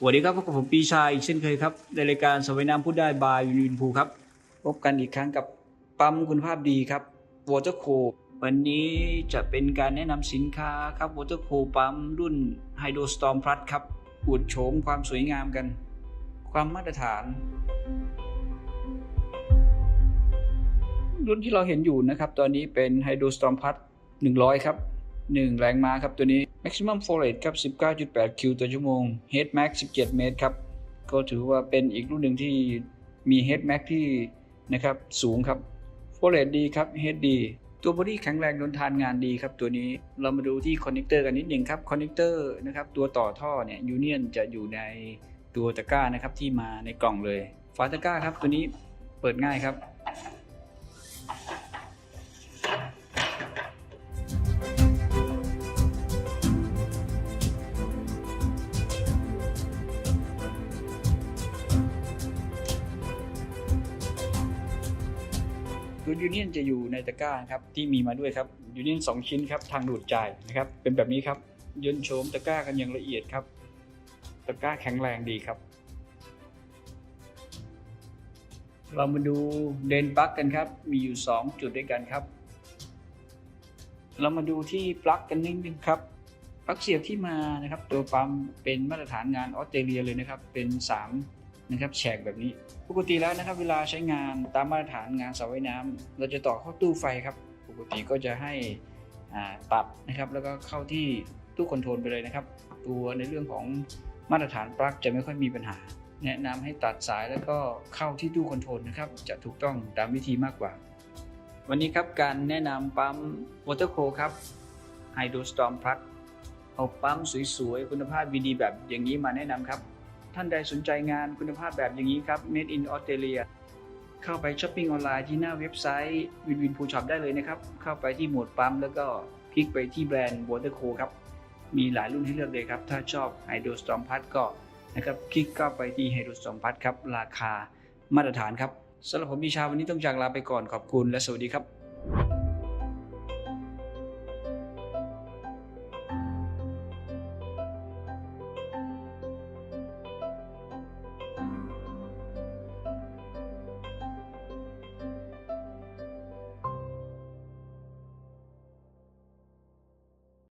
สวัสดีครับพบกับผมปีชาอีกเช่นเคยครับในรายการสวัยน้ำพูดได้บายวินภูครับพบกันอีกครั้งกับปั๊มคุณภาพดีครับวอเตอร์โควันนี้จะเป็นการแนะนำสินค้าครับวอเตอร์โคปั๊มรุ่นไฮโดรสตอมพลัสครับอวดโฉมความสวยงามกัน ความมาตรฐาน รุ่นที่เราเห็นอยู่นะครับ ตอนนี้เป็น Hydro Storm Plus 100 ครับ 1 แรงม้าครับตัวนี้ Maximum Flow Rate ครับ 19.8 คิวต่อชั่วโมง Head Max 17 เมตรครับ ก็ถือว่าเป็นอีกรุ่นหนึ่งที่มี Head Max ที่นะครับสูงครับ Flow Rate ดีครับ Head ดี ตัวบอดี้แข็งแรงทนทานงานดีครับตัวนี้ เรามาดูที่คอนเน c เตอร์กันนิดหนึ่งครับคอนเน c เตอร์นะครับตัวต่อท่อเนี่ยยูเนียนจะอยู่ในตัวตะกร้านะครับที่มาในกล่องเลย ฝาตะกร้าครับตัวนี้เปิดง่ายครับ ตัวยูเนียนจะอยู่ในตะกร้าครับที่มีมาด้วยครับยูเนียนสองชิ้นครับทางดูดจ่ายนะครับเป็นแบบนี้ครับยนโฉมตะกร้ากันอย่างละเอียดครับ ตะกร้าแข็งแรงดีครับ เรามาดูเดนปลั๊กกันครับ มีอยู่ 2 จุดด้วยกันครับ เรามาดูที่ปลั๊กกันนิดนึงครับปลั๊กเสียบที่มานะครับ ตัวปั๊มเป็นมาตรฐานงานออสเตรเลียเลยนะครับ เป็น 3 นะครับแฉกแบบนี้ ปกติแล้วนะครับ เวลาใช้งานตามมาตรฐานงานเสาว่ายน้ำเราจะต่อเข้าตู้ไฟครับ ปกติก็จะให้ตัดนะครับแล้วก็เข้าที่ตู้คอนโทรลไปเลยนะครับ ตัวในเรื่องของมาตรฐานปลั๊กจะไม่ค่อยมีปัญหา แนะนำให้ตัดสายแล้วก็เข้าที่ตู้คอนโทรลนะครับจะถูกต้องตามวิธีมากกว่า วันนี้ครับการแนะนำปั๊ม Waterco ครับ Hydro Storm Plus เอาปั๊มสวยๆ คุณภาพดีๆแบบอย่างนี้มาแนะนำครับ ท่านใดสนใจงานคุณภาพแบบอย่างนี้ครับ Made in Australia เข้าไปช้อปปิ้งออนไลน์ที่หน้าเว็บไซต์วินวินพูช็อปได้เลยนะครับ เข้าไปที่หมวดปั๊ม แล้วก็คลิกไปที่แบรนด์ Waterco ครับ มีหลายรุ่นให้เลือกเลยครับ ถ้าชอบ Hydro Storm Plus ก็นะครับคลิกเข้าไปที่ Hydro Storm Plus ครับ ราคามาตรฐานครับสำหรับผมพิชาวันนี้ต้องจากลาไปก่อนขอบคุณและสวัสดีครับ